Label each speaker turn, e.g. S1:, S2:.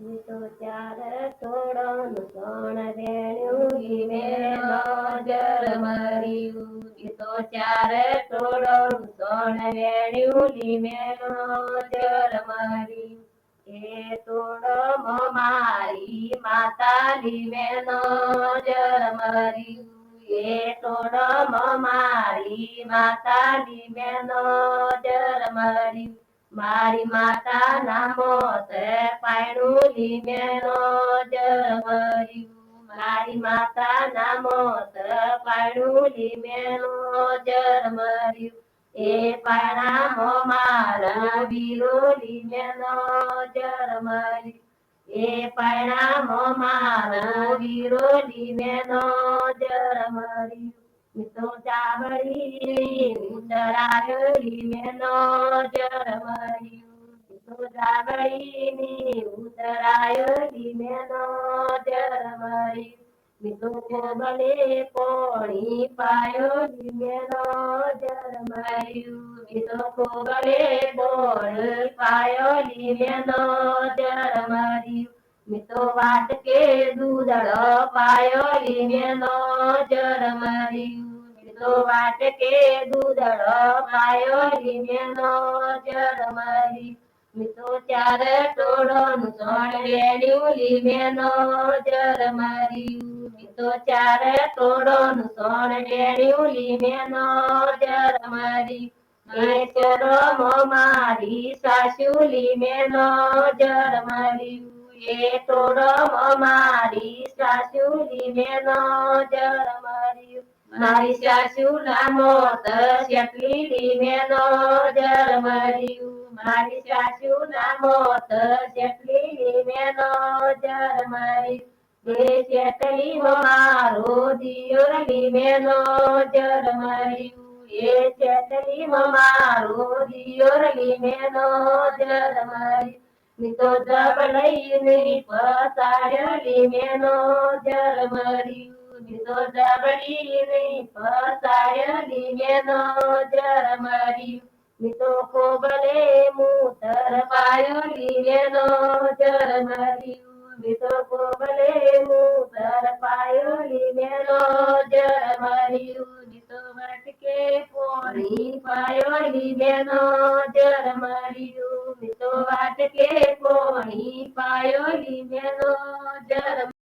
S1: તો ચાર તોડણ સોણ વેણ્યું લીમેલો જર મર્યું. તો ચાર તોડણ સોણ વેણ્યું લીમેલો જર મર્યું. એ તોડો મારી માતા મેનો જર મર્યું. એ તોડો મારી માતા લીમેલો જર મર્યું. મારી માતા નામો તે પાયણું લીમેલો જરમર્યું મારી માતા નામો તે પાયણું લીમેલો જરમર્યું એ પાયણામો મારા વીરો લીમેલો જરમર્યું એ પાયણામો મારા વીરો લીમેલો જરમર્યું તો ચાવડી ઉતરાયડી મેનો જરમર્યું તો ચાવડીની ઉતરાયડી મેનો જરમર્યું મિત્રો કોબલે પોણી પાયો મેનો જરમર્યું મિત્રો કોબલે પોણી પાયો મેનો જરમર્યું વાત કે દૂધડો પાયો લીમેનો જરમર્યું વાત કે દૂધડો પાયો લીમેનો જરમર્યું મિત્રો ચાર ટોળો નું સોણ વેણ્યું લીમેનો જરમર્યું મિતો ચાર ટોળો નું સોણ વેણ્યું લીમેનો જરમર્યું એ ચોરો મારી સાસુ લીમેનો જરમર્યું એ તોડો મારી સાસુ લીમેનો જરમર્યું મારી સાસુ નામો કેટલી નજર જરમર્યું મારી સાસુ નામો કેટલી લીમેનો જરમર્યું એ કેટલી મારો દિયોર નજર જરમર્યું એ ચેતલી મારો દિયોર નજર જરમર્યું તો જબલઈને પસાડલી મેનો જરમર્યું તો જબલીને પસાડલી મેનો જરમર્યું તો કોબલે મૂતર પાયોલી મેનો જરમર્યું તો કોબલે મૂતર પાયોલી મેનો જરમર્યું પાયોડી બેનો જર મર્યું તો વાત કે કોણી પાયોડી બેનો જર